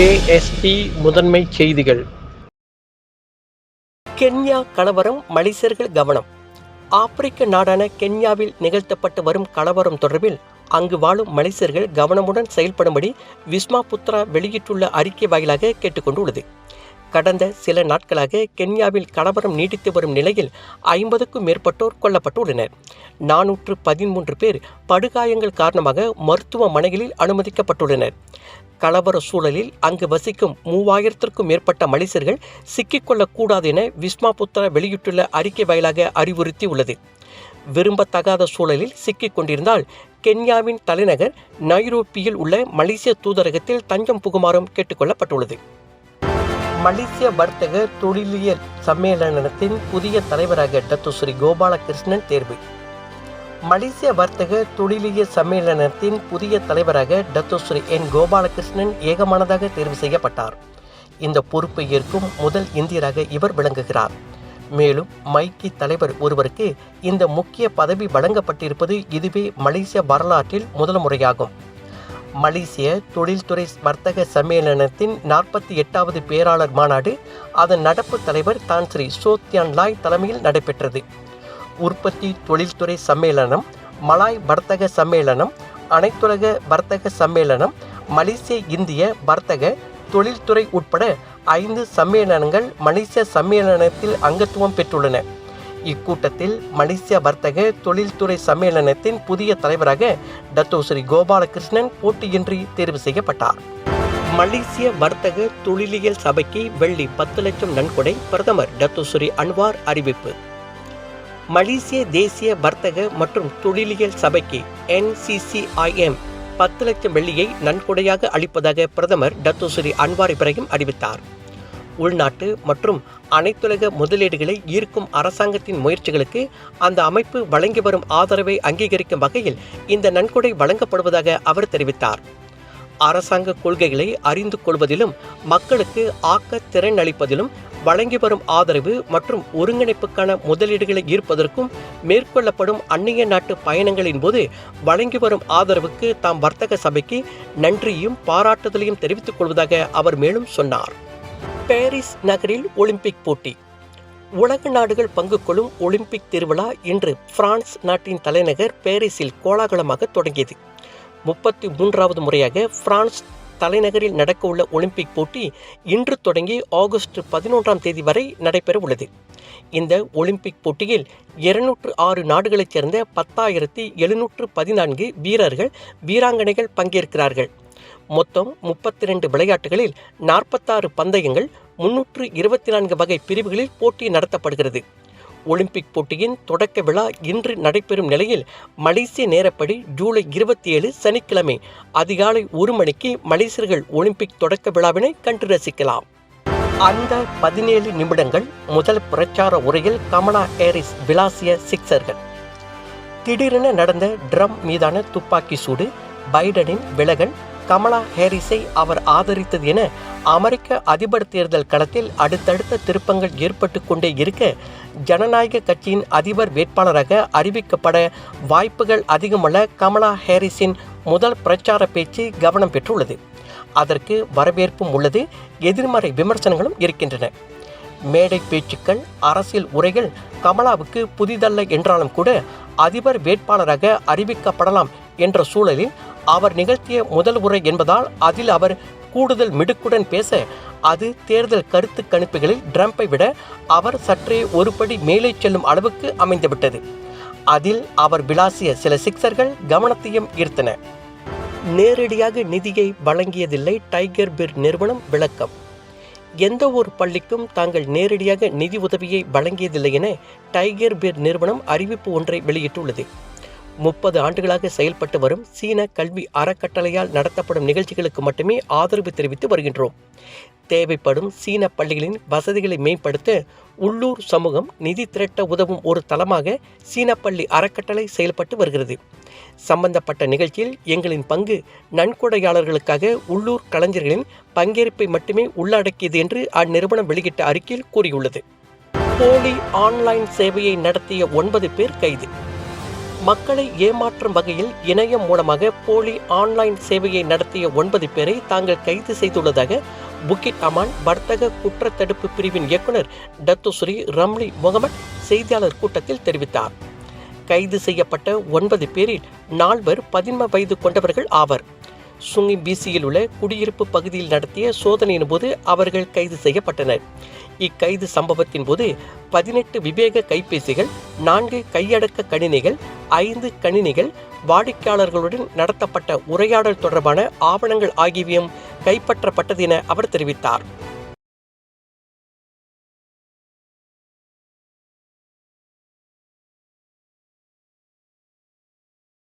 KST முதன்மை செய்திகள். Kenya கலவரம் மலேசியர்கள் கவனம். ஆப்பிரிக்க நாடான கென்யாவில் நிகழ்த்தப்பட்டு வரும் கலவரம் தொடர்பில் அங்கு வாழும் மலேசியர்கள் கவனமுடன் செயல்படும்படி விஸ்மா புத்ரா வெளியிட்டுள்ள அறிக்கை வாயிலாக கேட்டுக்கொண்டுள்ளது. கடந்த சில நாட்களாக கென்யாவில் கலவரம் நீடித்து வரும் நிலையில் ஐம்பதுக்கும் மேற்பட்டோர் கொல்லப்பட்டுள்ளனர். நானூற்று பதிமூன்று பேர் படுகாயங்கள் காரணமாக மருத்துவமனைகளில் அனுமதிக்கப்பட்டுள்ளனர். கலவர சூழலில் அங்கு வசிக்கும் மூவாயிரத்திற்கும் மேற்பட்ட மலேசியர்கள் சிக்கிக்கொள்ளக்கூடாது என விஸ்மா புத்ரா வெளியிட்டுள்ள அறிக்கை வாயிலாக அறிவுறுத்தியுள்ளது. விரும்பத்தகாத சூழலில் சிக்கிக் கொண்டிருந்தால் கென்யாவின் தலைநகர் நைரோப்பியில் உள்ள மலேசிய தூதரகத்தில் தஞ்சம் புகுமாறும் கேட்டுக்கொள்ளப்பட்டுள்ளது. மலேசிய வர்த்தக தொழிலியல் சம்மேளனத்தின் புதிய தலைவராக டத்து ஸ்ரீ கோபாலகிருஷ்ணன் தேர்வு. மலேசிய வர்த்தக தொழிலியல் சம்மேளனத்தின் புதிய தலைவராக டத்தோஸ்ரீ என். கோபாலகிருஷ்ணன் ஏகமானதாக தேர்வு செய்யப்பட்டார். இந்த பொறுப்பை ஏற்கும் முதல் இந்தியராக இவர் விளங்குகிறார். மேலும் மைக்கி தலைவர் ஒருவருக்கு இந்த முக்கிய பதவி வழங்கப்பட்டிருப்பது இதுவே மலேசிய வரலாற்றில் முதல் முறையாகும். மலேசிய தொழில்துறை வர்த்தக சம்மேளனத்தின் நாற்பத்தி எட்டாவது பேராளர் மாநாடு அதன் நடப்பு தலைவர் தான் ஸ்ரீ சோத்யான் லாய் தலைமையில் நடைபெற்றது. உற்பத்தி தொழில்துறை சம்மேளனம் மலாய் வர்த்தக சம்மேளனம் அனைத்துலக வர்த்தக சம்மேளனம் மலேசிய இந்திய வர்த்தக தொழில்துறை உட்பட ஐந்து சம்மேளனங்கள் மலேசிய சம்மேளனத்தில் அங்கத்துவம் பெற்றுள்ளன. இக்கூட்டத்தில் மலேசிய வர்த்தக தொழில்துறை சம்மேளனத்தின் புதிய தலைவராக டத்தோ ஸ்ரீ கோபாலகிருஷ்ணன் போட்டியின்றி தேர்வு செய்யப்பட்டார். மலேசிய வர்த்தக தொழிலியல் சபைக்கு வெள்ளி பத்து லட்சம் நன்கொடை பிரதமர் டத்தோ ஸ்ரீ அன்வார் அறிவிப்பு. மலேசிய தேசிய வர்த்தக மற்றும் தொழிலியல் சபைக்கு என்சிசிஐஎம் பத்து லட்சம் வெள்ளியை நன்கொடையாக அளிப்பதாக பிரதமர் டத்தோ ஸ்ரீ அன்வார் இப்ராஹிம் அறிவித்தார். உள்நாட்டு மற்றும் அனைத்துலக முதலீடுகளை ஈர்க்கும் அரசாங்கத்தின் முயற்சிகளுக்கு அந்த அமைப்பு வழங்கி வரும் ஆதரவை அங்கீகரிக்கும் வகையில் இந்த நன்கொடை வழங்கப்படுவதாக அவர் தெரிவித்தார். அரசாங்க கொள்கைகளை அறிந்து கொள்வதிலும் மக்களுக்கு ஆக்க திறன் அளிப்பதிலும் வழங்கி வரும் ஆதரவு மற்றும் ஒருங்கிணைப்புக்கான முதலீடுகளை ஈர்ப்பதற்கும் மேற்கொள்ளப்படும் அந்நிய நாட்டு பயணங்களின் போது வழங்கி வரும் ஆதரவுக்கு தாம் வர்த்தக சபைக்கு நன்றியும் பாராட்டுதலையும் தெரிவித்துக் கொள்வதாக அவர் மேலும் சொன்னார். பாரிஸ் நகரில் ஒலிம்பிக் போட்டி. உலக நாடுகள் பங்கு கொள்ளும் ஒலிம்பிக் திருவிழா இன்று பிரான்ஸ் நாட்டின் தலைநகர் பாரிஸில் கோலாகலமாக தொடங்கியது. முப்பத்தி மூன்றாவது முறையாக பிரான்ஸ் தலைநகரில் நடக்கவுள்ள ஒலிம்பிக் போட்டி இன்று தொடங்கி ஆகஸ்ட் பதினொன்றாம் தேதி வரை நடைபெற உள்ளது. இந்த ஒலிம்பிக் போட்டியில் இருநூற்று ஆறு நாடுகளைச் சேர்ந்த பத்தாயிரத்தி எழுநூற்று பதினான்கு வீரர்கள் வீராங்கனைகள் பங்கேற்கிறார்கள். மொத்தம் முப்பத்தி ரெண்டு விளையாட்டுகளில் நாற்பத்தாறு பந்தயங்கள் முன்னூற்று இருபத்தி நான்கு வகை பிரிவுகளில் போட்டி நடத்தப்படுகிறது. ஒலிம்பிக் போட்டியின் தொடக்க விழா இன்று நடைபெறும் நிலையில் மலேசிய நேரப்படி ஜூலை இருபத்தி ஏழு சனிக்கிழமை அதிகாலை ஒரு மணிக்கு மலேசியர்கள் ஒலிம்பிக் தொடக்க விழாவினை கண்டு ரசிக்கலாம். அந்த பதினேழு நிமிடங்கள் முதல் பிரச்சார உரையில் கமலா ஹேரிஸ் விளாசிய சிக்சர்கள். திடீரென நடந்த ட்ரம் மீதான துப்பாக்கி சூடு பைடனின் விலகல் கமலா ஹேரிஸை அவர் ஆதரித்தது என அமெரிக்க அதிபர் தேர்தல் களத்தில் அடுத்தடுத்த திருப்பங்கள் ஏற்பட்டு கொண்டே இருக்க ஜனநாயக கட்சியின் அதிபர் வேட்பாளராக அறிவிக்கப்பட வாய்ப்புகள் அதிகமுள்ள கமலா ஹேரிஸின் முதல் பிரச்சார பேச்சு கவனம் பெற்றுள்ளது. அதற்கு வரவேற்பும் உள்ளது எதிர்மறை விமர்சனங்களும் இருக்கின்றன. மேடை பேச்சுக்கள் அரசியல் உரைகள் கமலாவுக்கு புதிதல்ல என்றாலும் கூட அதிபர் வேட்பாளராக அறிவிக்கப்படலாம் என்ற சூழலில் அவர் நிகழ்த்திய முதல் உரை என்பதால் அதில் அவர் கூடுதல் மிடுக்குடன் பேச அது தேர்தல் கருத்து கணிப்புகளில் ட்ரம்பை விட அவர் சற்றே ஒருபடி மேலே செல்லும் அளவுக்கு அமைந்துவிட்டது. அதில் அவர் விளாசிய சில சிக்சர்கள் கவனத்தையும் ஈர்த்தன. நேரடியாக நிதியை வழங்கியதில்லை டைகர் பிர் நிறுவனம் விளக்கம். எந்த ஒரு பள்ளிக்கும் தாங்கள் நேரடியாக நிதி உதவியை வழங்கியதில்லை என டைகர் பிர் நிறுவனம் அறிவிப்பு ஒன்றை வெளியிட்டுள்ளது. முப்பது ஆண்டுகளாக செயல்பட்டு வரும் சீன கல்வி அறக்கட்டளையால் நடத்தப்படும் நிகழ்ச்சிகளுக்கு மட்டுமே ஆதரவு தெரிவித்து வருகின்றோம். தேவைப்படும் சீன பள்ளிகளின் வசதிகளை மேம்படுத்த உள்ளூர் சமூகம் நிதி திரட்ட உதவும் ஒரு தளமாக சீன பள்ளி அறக்கட்டளை செயல்பட்டு வருகிறது. சம்பந்தப்பட்ட நிகழ்ச்சியில் எங்களின் பங்கு நன்கொடையாளர்களுக்காக உள்ளூர் கலைஞர்களின் பங்கேற்பை மட்டுமே உள்ளடக்கியது என்று அந்நிறுவனம் வெளியிட்ட அறிக்கையில் கூறியுள்ளது. போலி ஆன்லைன் சேவையை நடத்திய ஒன்பது பேர் கைது. மக்களை ஏமாற்றும் வகையில் இணையம் மூலமாக போலி ஆன்லைன் சேவையை நடத்திய ஒன்பது பேரை தாங்கள் கைது செய்துள்ளதாக புக்கிட் அமான் வர்த்தக குற்றத்தடுப்பு பிரிவின் இயக்குனர் டத்துஸ்ரீ ரம்லி முகமட் செய்தியாளர் கூட்டத்தில் தெரிவித்தார். கைது செய்யப்பட்ட ஒன்பது பேரில் நால்வர் பதின்ம வயது கொண்டவர்கள் ஆவர். சுங்கி பிசியில் உள்ள குடியிருப்பு பகுதியில் நடத்திய சோதனையின் போது அவர்கள் கைது செய்யப்பட்டனர். இக்கைது சம்பவத்தின் போது பதினெட்டு விவேக கைபேசிகள் நான்கு கையடக்க கணினிகள் ஐந்து கணினிகள் வாடிக்கையாளர்களுடன் நடத்தப்பட்ட உரையாடல் தொடர்பான ஆவணங்கள் ஆகியவையும் கைப்பற்றப்பட்டது என அவர் தெரிவித்தார்.